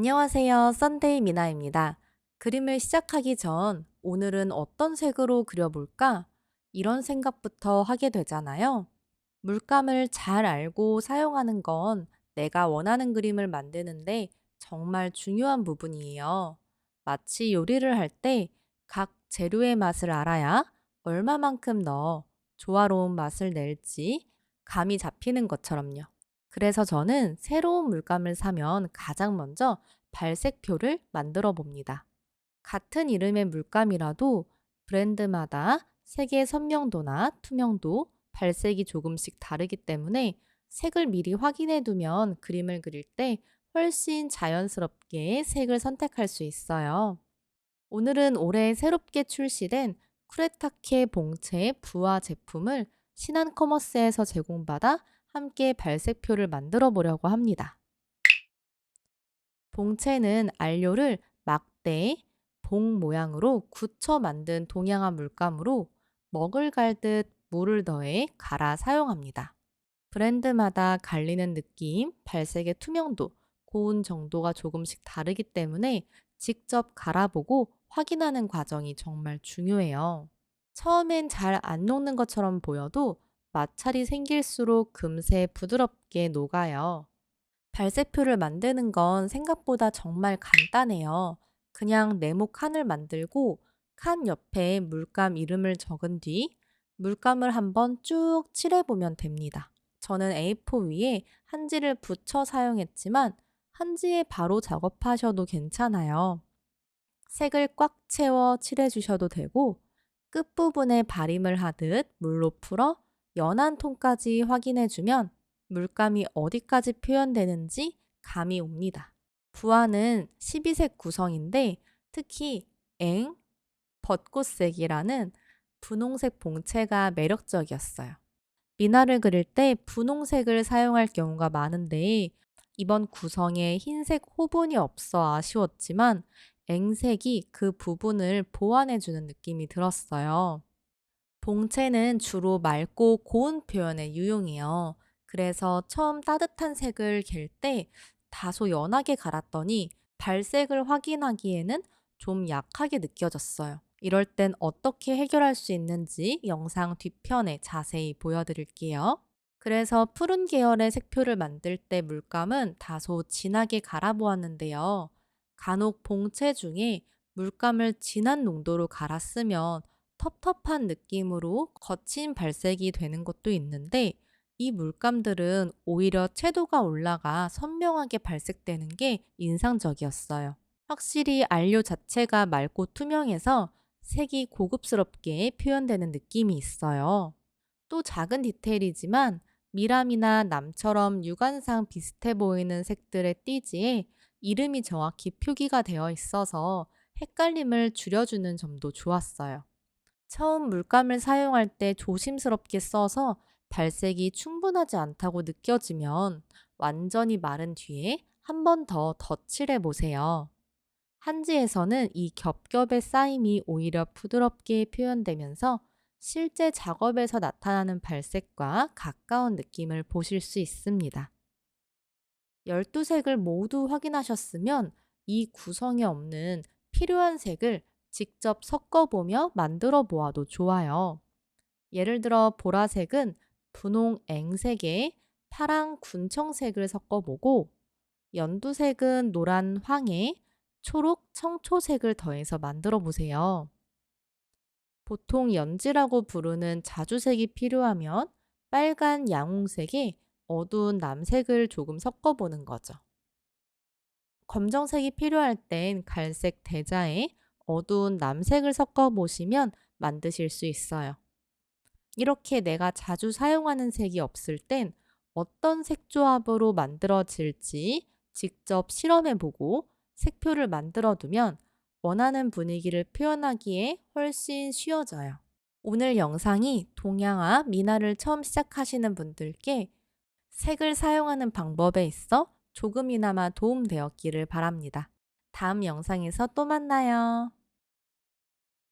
안녕하세요. 썬데이 미나입니다. 그림을 시작하기 전 오늘은 어떤 색으로 그려볼까? 이런 생각부터 하게 되잖아요. 물감을 잘 알고 사용하는 건 내가 원하는 그림을 만드는데 정말 중요한 부분이에요. 마치 요리를 할 때 각 재료의 맛을 알아야 얼마만큼 넣어 조화로운 맛을 낼지 감이 잡히는 것처럼요. 그래서 저는 새로운 물감을 사면 가장 먼저 발색표를 만들어 봅니다. 같은 이름의 물감이라도 브랜드마다 색의 선명도나 투명도, 발색이 조금씩 다르기 때문에 색을 미리 확인해 두면 그림을 그릴 때 훨씬 자연스럽게 색을 선택할 수 있어요. 오늘은 올해 새롭게 출시된 쿠레타케 봉체 부화 제품을 신한커머스에서 제공받아 함께 발색표를 만들어 보려고 합니다. 봉체는 안료를 막대, 봉 모양으로 굳혀 만든 동양화 물감으로 먹을 갈 듯 물을 더해 갈아 사용합니다. 브랜드마다 갈리는 느낌, 발색의 투명도, 고운 정도가 조금씩 다르기 때문에 직접 갈아보고 확인하는 과정이 정말 중요해요. 처음엔 잘 안 녹는 것처럼 보여도 마찰이 생길수록 금세 부드럽게 녹아요. 발색표를 만드는 건 생각보다 정말 간단해요. 그냥 네모 칸을 만들고 칸 옆에 물감 이름을 적은 뒤 물감을 한번 쭉 칠해보면 됩니다. 저는 A4 위에 한지를 붙여 사용했지만 한지에 바로 작업하셔도 괜찮아요. 색을 꽉 채워 칠해주셔도 되고 끝부분에 발림을 하듯 물로 풀어 연한 톤까지 확인해주면 물감이 어디까지 표현되는지 감이 옵니다. 부화는 12색 구성인데 특히 앵, 벚꽃색이라는 분홍색 봉체가 매력적이었어요. 미나를 그릴 때 분홍색을 사용할 경우가 많은데 이번 구성에 흰색 호분이 없어 아쉬웠지만 앵색이 그 부분을 보완해주는 느낌이 들었어요. 봉체는 주로 맑고 고운 표현에 유용해요. 그래서 처음 따뜻한 색을 갤 때 다소 연하게 갈았더니 발색을 확인하기에는 좀 약하게 느껴졌어요. 이럴 땐 어떻게 해결할 수 있는지 영상 뒤편에 자세히 보여드릴게요. 그래서 푸른 계열의 색표를 만들 때 물감은 다소 진하게 갈아보았는데요. 간혹 봉체 중에 물감을 진한 농도로 갈았으면 텁텁한 느낌으로 거친 발색이 되는 것도 있는데 이 물감들은 오히려 채도가 올라가 선명하게 발색되는 게 인상적이었어요. 확실히 안료 자체가 맑고 투명해서 색이 고급스럽게 표현되는 느낌이 있어요. 또 작은 디테일이지만 미람이나 남처럼 육안상 비슷해 보이는 색들의 띠지에 이름이 정확히 표기가 되어 있어서 헷갈림을 줄여주는 점도 좋았어요. 처음 물감을 사용할 때 조심스럽게 써서 발색이 충분하지 않다고 느껴지면 완전히 마른 뒤에 한 번 더 덧칠해 보세요. 한지에서는 이 겹겹의 쌓임이 오히려 부드럽게 표현되면서 실제 작업에서 나타나는 발색과 가까운 느낌을 보실 수 있습니다. 12색을 모두 확인하셨으면 이 구성에 없는 필요한 색을 직접 섞어보며 만들어 보아도 좋아요. 예를 들어 보라색은 분홍 앵색에 파랑 군청색을 섞어보고 연두색은 노란 황에 초록 청초색을 더해서 만들어 보세요. 보통 연지라고 부르는 자주색이 필요하면 빨간 양홍색에 어두운 남색을 조금 섞어보는 거죠. 검정색이 필요할 땐 갈색 대자에 어두운 남색을 섞어 보시면 만드실 수 있어요. 이렇게 내가 자주 사용하는 색이 없을 땐 어떤 색 조합으로 만들어질지 직접 실험해 보고 색표를 만들어 두면 원하는 분위기를 표현하기에 훨씬 쉬워져요. 오늘 영상이 동양화 미나를 처음 시작하시는 분들께 색을 사용하는 방법에 있어 조금이나마 도움되었기를 바랍니다. 다음 영상에서 또 만나요.